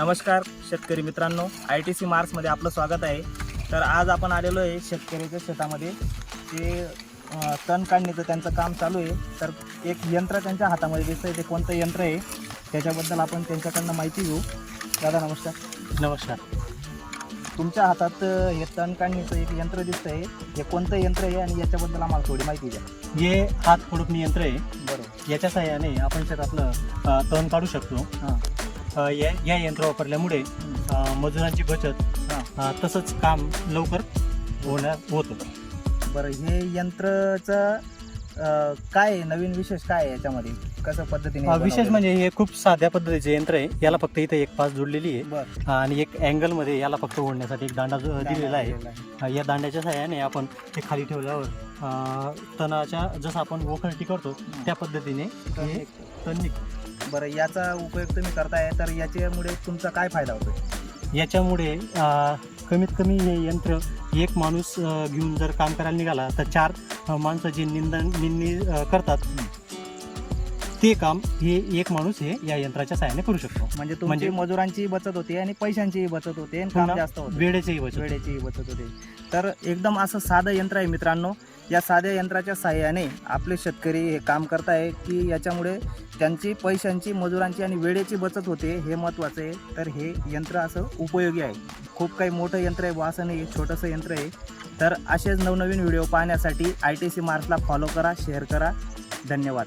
नमस्कार शेतकरी मित्रांनो. आय टी सी मार्क्समध्ये आपलं स्वागत आहे. तर आज आपण आलेलो आहे शेतकऱ्याच्या शेतामध्ये. ते तण काढणीचं त्यांचं काम चालू आहे. तर एक यंत्र त्यांच्या हातामध्ये दिसतं आहे ते कोणतं यंत्र आहे? त्याच्याबद्दल आपण त्यांच्याकडनं माहिती घेऊ. दादा नमस्कार. नमस्कार. तुमच्या हातात हे तण काढणीचं एक यंत्र दिसतं आहे हे कोणतं यंत्र आहे आणि याच्याबद्दल आम्हाला थोडी माहिती द्या. हे हात फोडकणी यंत्र आहे. बरोबर. याच्या सहाय्याने आपण शेतातलं तण काढू शकतो. हां. अ, या या यंत्र वापरल्यामुळे अ, मजुरांची बचत अ, तसंच काम लवकर होण्यात होतं. बरं हे यंत्रचं अं, काय आहे? नवीन विशेष काय आहे याच्यामध्ये? कसं पद्धतीने अ, विशेष म्हणजे हे खूप साध्या पद्धतीचे यंत्र आहे. याला फक्त इथं एक पास जोडलेली आहे? बरं. आणि एक अँगलमध्ये याला फक्त ओढण्यासाठी एक दांडा जो दिलेला आहे. अ, या दांड्याच्या सहाय्याने आपण ते खाली ठेवल्यावर अ, तणाच्या जसं आपण वखरटी करतो त्या पद्धतीने हे तण निघतं. बरं याचा उपयोग तुम्ही करताय तर याच्यामुळे तुमचा काय फायदा होतो याच्यामुळे अ, कमीत कमी हे यंत्र एक माणूस अ, घेऊन जर काम करायला निघाला तर चार अ, माणसं जे निंदन निंदणी अ, करतात ते काम हे एक माणूस हे या यंत्राच्या सहाय्याने करू शकतो. म्हणजे तुमची म्हणजे- मजुरांची बचत होते आणि पैशांचीही बचत होते आणि काम पुन्हा जास्त होते. वेळेचेही बचत वेळेचीही बचत होते. तर एकदम असं साधं यंत्र आहे मित्रांनो. या साध्या यंत्राच्या साहाय्याने आपले शेतकरी हे काम करताय की याच्यामुळे त्यांची पैशांची मजुरांची आणि वेळेची बचत होते हे महत्त्वाचं आहे. तर हे यंत्र असं उपयोगी आहे. खूप काही मोठं यंत्र आहे बुवा असं नाही छोटंसं यंत्र आहे. तर असेच नवनवीन व्हिडिओ पाहण्यासाठी आय टी सी मार्क्सला फॉलो करा शेअर करा. धन्यवाद.